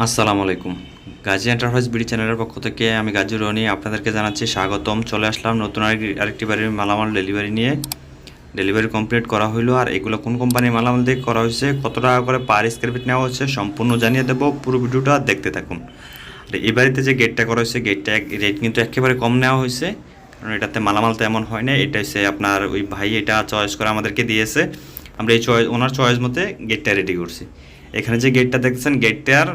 আসসালামু আলাইকুম। Gazi enterprise BD চ্যানেলের পক্ষ থেকে আমি গাজী রনি আপনাদেরকে জানাচ্ছি স্বাগতম। চলে আসলাম নতুন আরেক- আরেকটি বাড়ির মালামাল ডেলিভারি নিয়ে। ডেলিভারি কমপ্লিট করা হলো আর এগুলো কোন কোম্পানির মালামাল দিয়ে করা হয়েছে, কত টাকা করে পার স্কোয়ার ফিট নেওয়া হচ্ছে সম্পূর্ণ জানিয়ে দেবো। পুরো ভিডিওটা দেখতে থাকুন। আর এই বাড়িতে যে গেটটা করা হয়েছে গেটটা রেট কিন্তু একেবারে কম নেওয়া হয়েছে। কারণ এটাতে মালামাল তো এমন হয় না এটা হচ্ছে আপনার ওই ভাই এটা চয়েস করে আমাদেরকে দিয়েছে। আমরা এই চয়েস ওনার চয়েস মতে গেটটা রেডি করছি। এখানে যে গেটটা দেখছেন গেটটার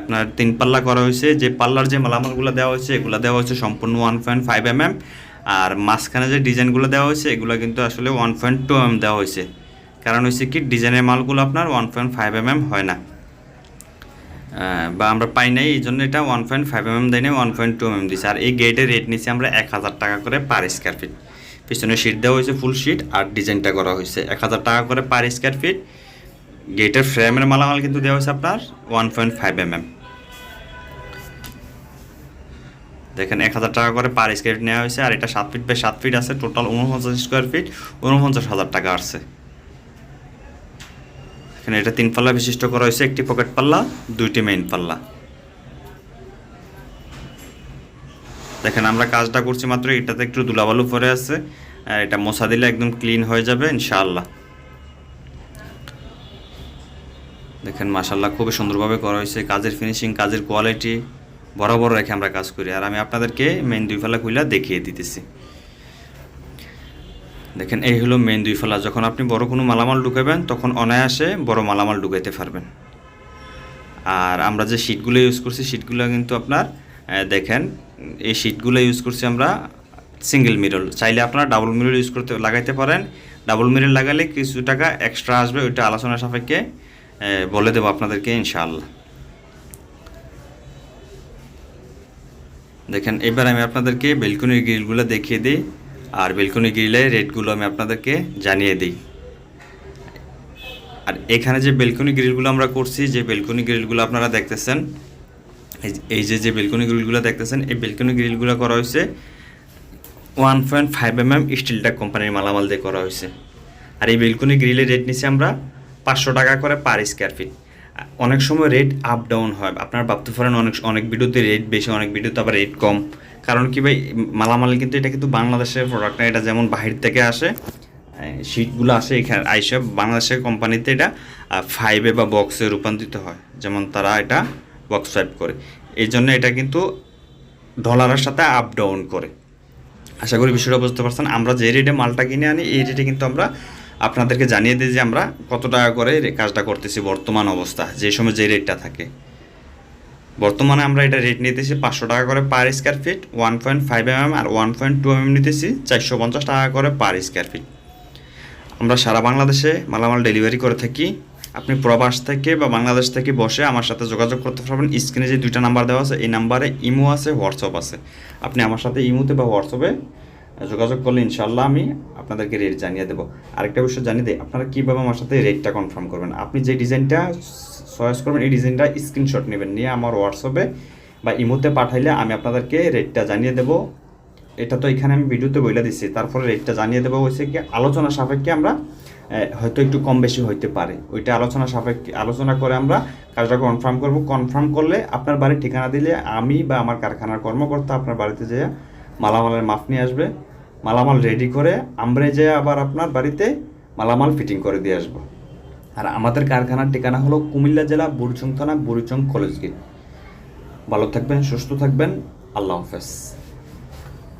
আপনার তিন পাল্লা করা হয়েছে। যে পাল্লার যে মালামালগুলো দেওয়া হয়েছে, এগুলো দেওয়া হয়েছে সম্পূর্ণ one point five M M আর মাঝখানে যে ডিজাইনগুলো দেওয়া হয়েছে, এগুলো কিন্তু আসলে ওয়ান পয়েন্ট টু এম দেওয়া হয়েছে। কারণ হচ্ছে কি, ডিজাইনের মালগুলো আপনার one point five M M হয় না। বা আমরা পাই নাই, এই জন্য এটা one point five M M দেয় one point two M M দিচ্ছে আর এই গেটের রেট নিচ্ছি আমরা এক হাজার টাকা করে পার স্কোয়ার ফিট পিছনে শিট দেওয়া হয়েছে ফুল শিট আর ডিজাইনটা করা হয়েছে। এক হাজার টাকা করে পার স্কোয়ার ফিট গেটের ফ্রেমের মালামাল কিন্তু দেওয়া হয়েছে আপনার one point five M M দেখেন এক হাজার টাকা করে পার স্কোয়ার নেওয়া হয়েছে, আর এটা সাত ফিট বাই সাত ফিট আছে টোটাল উনপঞ্চাশ স্কোয়ার ফিট উনপঞ্চাশ হাজার টাকা আসছে। এখানে এটা তিন পাল্লা বিশিষ্ট করা হয়েছে, একটি পকেট পাল্লা, দুইটি মেইন পাল্লা। দেখেন আমরা কাজটা করছি মাত্র, এটাতে একটু দুলাবালু পরে আছে, আর এটা মশা দিলে একদম ক্লিন হয়ে যাবে, ইনশাআল্লাহ। দেখেন মাশাল্লাহ খুবই সুন্দরভাবে করা হয়েছে। কাজের ফিনিশিং কাজের কোয়ালিটি বরাবর রেখে আমরা কাজ করি। আর আমি আপনাদেরকে মেন দুই ফালা খুইলা দেখিয়ে দিতেছি। দেখেন, এই হলো মেন দুই ফেলা। যখন আপনি বড় কোনো মালামাল ঢুকাবেন, তখন অনায়াসে বড় মালামাল ঢুকাইতে পারবেন। আর আমরা যে শিটগুলো ইউজ করছি শিটগুলো কিন্তু আপনার দেখেন, এই শিটগুলো ইউজ করছি আমরা সিঙ্গেল মিরল চাইলে আপনারা ডাবল মিরল ইউজ করতে, লাগাইতে পারেন। ডাবল মিরল লাগালে কিছু টাকা এক্সট্রা আসবে, ওইটা আলোচনা সাপেক্ষে বলে দেবো আপনাদেরকে, ইনশাআল্লাহ। দেখেন, এবার আমি আপনাদেরকে বেলকনির গ্রিলগুলো দেখিয়ে দিই, আর বেলকনি গ্রিলের রেটগুলো আমি আপনাদেরকে জানিয়ে দিই। আর এখানে যে বেলকনি গ্রিলগুলো আমরা করছি, যে বেলকনি গ্রিলগুলো আপনারা দেখতেছেন, এই- যে যে বেলকনি গ্রিলগুলো দেখতেছেন, এই বেলকনি গ্রিলগুলো করা হয়েছে one point five M M স্টিলটাক কোম্পানির মালামাল দিয়ে করা হয়েছে। আর এই বেলকনি গ্রিলের রেট নিচ্ছে আমরা পাঁচশো টাকা করে পার স্কোয়ার ফিট অনেক সময় রেট আপ ডাউন হয়। আপনারা ভাবতে পারেন অনেক অনেক ভিডিওতে রেট বেশি, অনেক ভিডিওতে আবার রেট কম। কারণ কি ভাই, মালামাল কিন্তু এটা কিন্তু বাংলাদেশের প্রোডাক্ট না, এটা যেমন বাহির থেকে আসে শিটগুলো আসে এখানে আইসব বাংলাদেশের কোম্পানিতে এটা ফাইভে বা বক্সে রূপান্তরিত হয়। যেমন তারা এটা বক্স ফাইভ করে। এই জন্য এটা কিন্তু ডলারের সাথে আপ ডাউন করে। আশা করি বিষয়টা বুঝতে পারছেন। আমরা যে রেটে মালটা কিনে আনি, এই রেটে কিন্তু আমরা আপনাদেরকে জানিয়ে দিই যে আমরা কত টাকা করে কাজটা করতেছি বর্তমান অবস্থা, যে সময় যে রেটটা থাকে। বর্তমানে আমরা এটা রেট নিতেছি পাঁচশো টাকা করে per square feet one point five M আর ওয়ান পয়েন্ট টু এম নিতেছি চারশো পঞ্চাশ টাকা করে পার স্কোয়ার ফিট আমরা সারা বাংলাদেশে মালামাল ডেলিভারি করে থাকি। আপনি প্রবাস থেকে বা বাংলাদেশ থেকে বসে আমার সাথে যোগাযোগ করতে পারবেন। স্ক্রিনে যে দুইটা নাম্বার দেওয়া আছে, এই নাম্বারে ইমো আছে, হোয়াটসঅ্যাপ আছে। আপনি আমার সাথে ইমোতে বা হোয়াটসঅ্যাপে যোগাযোগ করলে ইনশাল্লাহ আমি আপনাদেরকে রেট জানিয়ে দেবো। আরেকটা বিষয় জানিয়ে দিই, আপনারা কীভাবে আমার সাথে রেটটা কনফার্ম করবেন? আপনি যে ডিজাইনটা চয়েস করবেন, এই ডিজাইনটা স্ক্রিনশট নেবেন, নিয়ে আমার হোয়াটসঅ্যাপে বা ইমোতে পাঠাইলে আমি আপনাদেরকে রেটটা জানিয়ে দেবো। এটা তো এখানে আমি ভিডিওতে বলে দিচ্ছি তারপরে রেটটা জানিয়ে দেবো হয়েছে কি, আলোচনা সাপেক্ষে আমরা হয়তো একটু কম বেশি হইতে পারে। ওইটা আলোচনা সাপেক্ষে, আলোচনা করে আমরা কাজটা কনফার্ম করব। কনফার্ম করলে আপনার বাড়ির ঠিকানা দিলে আমি বা আমার কারখানার কর্মকর্তা আপনার বাড়িতে যেয়ে মালামালের মাপ নিয়ে আসবে। মালামাল রেডি করে আমরা যে আবার আপনার বাড়িতে মালামাল ফিটিং করে দিয়ে আসব। আর আমাদের কারখানার ঠিকানা হলো কুমিল্লা জেলা বুড়িচং থানা, বুড়িচং কলেজ গেট ভালো থাকবেন, সুস্থ থাকবেন। আল্লাহ হাফেজ।